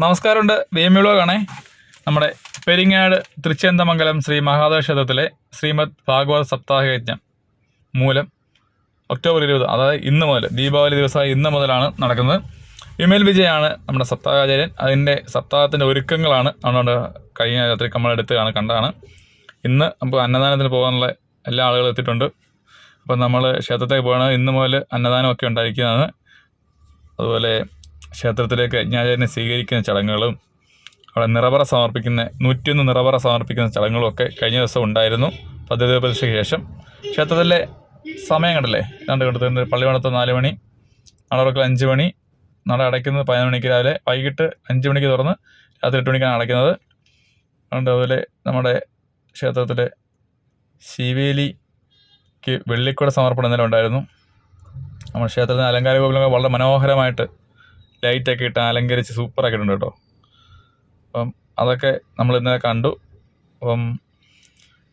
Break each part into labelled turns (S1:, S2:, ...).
S1: നമസ്കാരമുണ്ട്. വേമ്യുളകാണേ നമ്മുടെ പെരിങ്ങാട് തൃച്ചേന്തമംഗലം ശ്രീ മഹാദേവ ക്ഷേത്രത്തിലെ ശ്രീമദ് ഭാഗവത സപ്താഹയജ്ഞം മൂലം ഒക്ടോബർ ഇരുപത് അതായത് ഇന്ന് മുതൽ ദീപാവലി ദിവസമായ ഇന്ന് മുതലാണ് നടക്കുന്നത്. വിമൽ വിജയാണ് നമ്മുടെ സപ്താഹാചാര്യൻ. അതിന്റെ സപ്താഹത്തിന്റെ ഒരുക്കങ്ങളാണ് അതുകൊണ്ട് കഴിഞ്ഞ രാത്രി നമ്മളെടുത്താണ് കണ്ടാണ് ഇന്ന് നമുക്ക് അന്നദാനത്തിന് പോകാനുള്ള എല്ലാ ആളുകളും എത്തിയിട്ടുണ്ട്. അപ്പം നമ്മൾ ക്ഷേത്രത്തേക്ക് പോകണം ഇന്ന് മുതൽ അന്നദാനമൊക്കെ ഉണ്ടായിരിക്കുന്നതാണ്. അതുപോലെ ക്ഷേത്രത്തിലേക്ക് യജ്ഞാചാര്യനെ സ്വീകരിക്കുന്ന ചടങ്ങുകളും അവിടെ നിറപറ സമർപ്പിക്കുന്ന നൂറ്റിയൊന്ന് നിറപറ സമർപ്പിക്കുന്ന ചടങ്ങുകളും ഒക്കെ കഴിഞ്ഞ ദിവസം ഉണ്ടായിരുന്നു. പദ്ധതി ശേഷം ക്ഷേത്രത്തിലെ സമയം കണ്ടല്ലേ? രണ്ട് പള്ളി പള്ളിവണത്ത് നാല് മണി നടവർക്കൽ അഞ്ച് മണി നട അടയ്ക്കുന്നത് പതിനൊന്ന് മണിക്ക് രാവിലെ വൈകിട്ട് അഞ്ച് മണിക്ക് തുറന്ന് രാത്രി എട്ട് മണിക്കാണ് അടയ്ക്കുന്നത്. അതുകൊണ്ട് അതുപോലെ നമ്മുടെ ക്ഷേത്രത്തിലെ ശിവേലിക്ക് വെള്ളിക്കുട സമർപ്പണം ഇന്നലെ ഉണ്ടായിരുന്നു. നമ്മുടെ ക്ഷേത്രത്തിന് അലങ്കാര ഗോപുരങ്ങൾ വളരെ മനോഹരമായിട്ട് ലൈറ്റൊക്കെ ഇട്ട് അലങ്കരിച്ച് സൂപ്പറാക്കിയിട്ടുണ്ട് കേട്ടോ. അപ്പം അതൊക്കെ നമ്മൾ ഇന്നലെ കണ്ടു. അപ്പം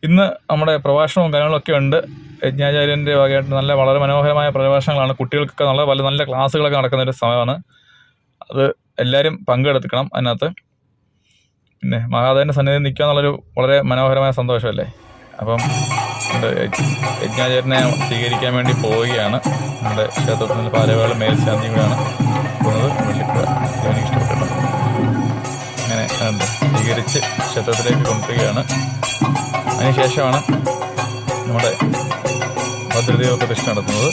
S1: ഇന്ന് നമ്മുടെ പ്രഭാഷണവും കാര്യങ്ങളൊക്കെ ഉണ്ട്. യജ്ഞാചാര്യന്റെ ഭാഗമായിട്ട് നല്ല വളരെ മനോഹരമായ പ്രഭാഷണങ്ങളാണ്. കുട്ടികൾക്കൊക്കെ നല്ല പല നല്ല ക്ലാസ്സുകളൊക്കെ നടക്കുന്ന ഒരു സമയമാണ്. അത് എല്ലാവരും പങ്കെടുക്കണം അതിനകത്ത്. പിന്നെ മഹാദേവന്റെ സന്നിധി നിൽക്കുക എന്നുള്ളൊരു വളരെ മനോഹരമായ സന്തോഷമല്ലേ? അപ്പം ഉണ്ട് യജ്ഞാചാര്യനെ സ്വീകരിക്കാൻ വേണ്ടി പോവുകയാണ്. നമ്മുടെ ക്ഷേത്രത്തിൽ പാലവേള മേൽശാന്തി കൂടെയാണ് പോകുന്നത്. വെള്ളിപ്പുഴ ഇഷ്ടപ്പെട്ടു. അങ്ങനെ. സ്വീകരിച്ച് ക്ഷേത്രത്തിലേക്ക് കൊണ്ടുവരികയാണ് അതിനുശേഷമാണ് നമ്മുടെ ഭദ്രദേവ പ്രതിഷ്ഠ നടത്തുന്നത്.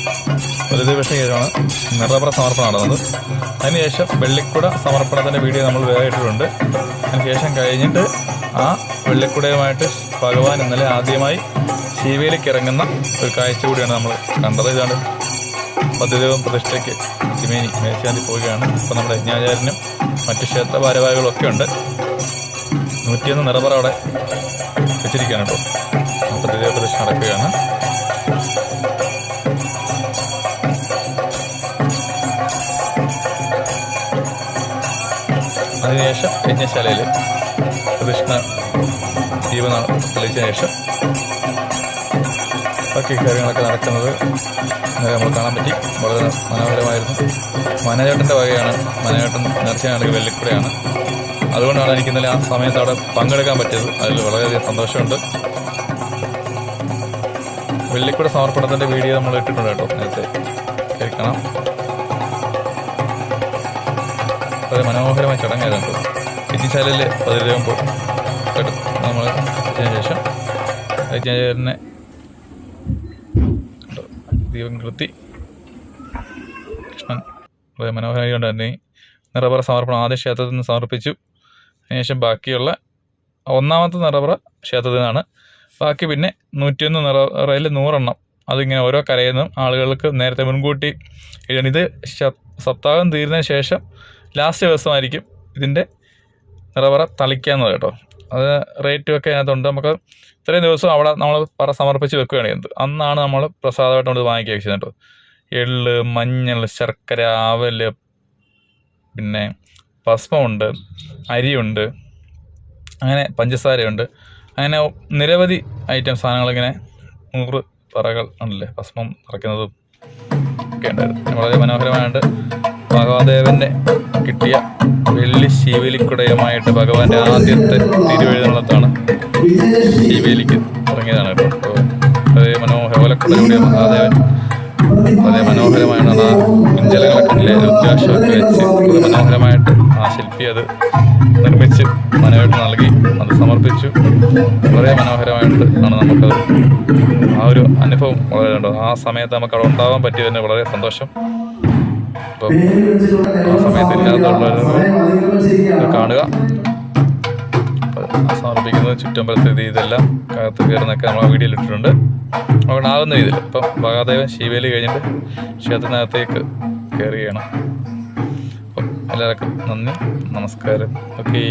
S1: ഭദ്രദേവ ശേഷമാണ് നിറപ്ര സമർപ്പണം നടന്നത്. അതിനുശേഷം വെള്ളിക്കുട സമർപ്പണത്തിന്റെ വീഡിയോ നമ്മൾ വേറെ ഇട്ടിട്ടുണ്ട്. അതിനുശേഷം കഴിഞ്ഞിട്ട് ആ വെള്ളിക്കുടയുമായിട്ട് ഭഗവാൻ ഇന്നലെ ആദ്യമായി ശിവയിലേക്ക് ഇറങ്ങുന്ന ഒരു കാഴ്ച കൂടിയാണ് നമ്മൾ കണ്ടത്. ഇതാണ് മധ്യദേവം പ്രതിഷ്ഠയ്ക്ക് തിമേനി മേശാന്തി പോവുകയാണ്. ഇപ്പം നമ്മുടെ യജ്ഞാചാര്യനും മറ്റ് ക്ഷേത്ര ഭാരവാഹികളൊക്കെ ഉണ്ട്. നൂറ്റിയൊന്ന് നിറപറ അവിടെ വെച്ചിരിക്കുകയാണ് കേട്ടോ. മധ്യദേവ പ്രതിഷ്ഠ നടക്കുകയാണ്. അതിനുശേഷം യജ്ഞശാലയിൽ കൃഷ്ണ ജീവനാൾ തെളിയിച്ച ശേഷം ബാക്കി കാര്യങ്ങളൊക്കെ നടക്കുന്നത് നമ്മൾ കാണാൻ പറ്റി. വളരെ മനോഹരമായിരുന്നു. മനേട്ടന്റെ വകയാണ്. മനേട്ടൻ നേർച്ചയാണെങ്കിൽ വെള്ളിക്കുടയാണ്. അതുകൊണ്ടാണ് എനിക്ക് ഇന്നലെ ആ സമയത്ത് അവിടെ പങ്കെടുക്കാൻ പറ്റിയത്. അതിൽ വളരെയധികം സന്തോഷമുണ്ട്. വെള്ളിക്കുട സമർപ്പണത്തിന്റെ വീഡിയോ നമ്മൾ ഇട്ടിട്ടുണ്ട് കേട്ടോ നേരത്തെ. കേൾക്കണം. വളരെ മനോഹരമായ ചടങ്ങായിരുന്നു കേട്ടോ യജ്ഞശാലയിൽ പതിരുമ്പോൾ നമ്മൾ ശേഷം യജ്ഞാചാര്യനെ ദീപം കൃത്തി കൃഷ്ണൻ വളരെ മനോഹരമായി കൊണ്ട് തന്നെ. നിറപറ സമർപ്പണം ആദ്യ ക്ഷേത്രത്തിൽ നിന്ന് സമർപ്പിച്ചു. അതിനുശേഷം ബാക്കിയുള്ള ഒന്നാമത്തെ നിറപറ ക്ഷേത്രത്തിൽ നിന്നാണ്. ബാക്കി പിന്നെ നൂറ്റിയൊന്ന് നിറയിൽ നൂറെണ്ണം. അതിങ്ങനെ ഓരോ കരയിൽ നിന്നും ആളുകൾക്ക് നേരത്തെ മുൻകൂട്ടി എഴുതണം ഇത് സപ്താഹം തീരുന്നതിന് ശേഷം ലാസ്റ്റ് ദിവസമായിരിക്കും ഇതിന്റെ നിറപറ തളിക്കാവുന്നത് കേട്ടോ. അത് റേറ്റും ഒക്കെ അതിനകത്തുണ്ട്. നമുക്ക് ഇത്രയും ദിവസം അവിടെ നമ്മൾ പറ സമർപ്പിച്ച് വെക്കുകയാണ് ചെയ്യുന്നത് അന്നാണ് നമ്മൾ പ്രസാദമായിട്ട് നമ്മൾ വാങ്ങിക്കുക ചെയ്യുന്നത് എള്ള് മഞ്ഞൾ ശർക്കര അവൽ പിന്നെ ഭസ്മമുണ്ട് അരിയുണ്ട് അങ്ങനെ പഞ്ചസാരയുണ്ട്. അങ്ങനെ നിരവധി ഐറ്റം സാധനങ്ങളിങ്ങനെ നൂറ് പറകൾ ഉണ്ടല്ലേ ഭസ്മം നിറയ്ക്കുന്നതും ഒക്കെ ഉണ്ടായിരുന്നു. വളരെ മനോഹരമായിട്ട് മഹാദേവന്റെ കിട്ടിയ വെള്ളി ശിവലിക്കുടയമായിട്ട് ഭഗവാന്റെ ആദ്യത്തെ തിരുവഴുതാണ് ശിവലിക്ക് ഇറങ്ങിയതാണ് കേട്ടോ. അതേ മനോഹര ഓലക്കുടയുടെ മഹാദേവൻ വളരെ മനോഹരമായാണ് കുഞ്ചലങ്ങളൊക്കെ ഉണ്ടല്ലേ രുദ്രാക്ഷമൊക്കെ വെച്ച് വളരെ മനോഹരമായിട്ട് ആ ശില്പി അത് നിർമ്മിച്ച് മനോഹരമായിട്ട് നൽകി അത് സമർപ്പിച്ചു. വളരെ മനോഹരമായിട്ട് ആണ് നമുക്കത് ആ ഒരു അനുഭവം വളരെ ഉണ്ട് ആ സമയത്ത് നമുക്ക് അവിടെ ഉണ്ടാവാൻ പറ്റിയതിന് വളരെ സന്തോഷം. അപ്പം ആ സമയത്ത് ഇല്ലാത്തുള്ളവർ കാണുക. സമർപ്പിക്കുന്നത് ചുറ്റമ്പലത്തെ ഇതെല്ലാം കാത്തു കയറുന്നൊക്കെ നമ്മൾ വീഡിയോയിൽ ഇട്ടിട്ടുണ്ട്. അതുകൊണ്ട് ആകുന്ന രീതിയിൽ. ഇപ്പം മഹാദേവൻ ശിവേലി കഴിഞ്ഞിട്ട് ക്ഷേത്രത്തിനകത്തേക്ക് കയറുകയാണ്. അപ്പം എല്ലാവർക്കും നന്ദി നമസ്കാരം. ഓക്കേ.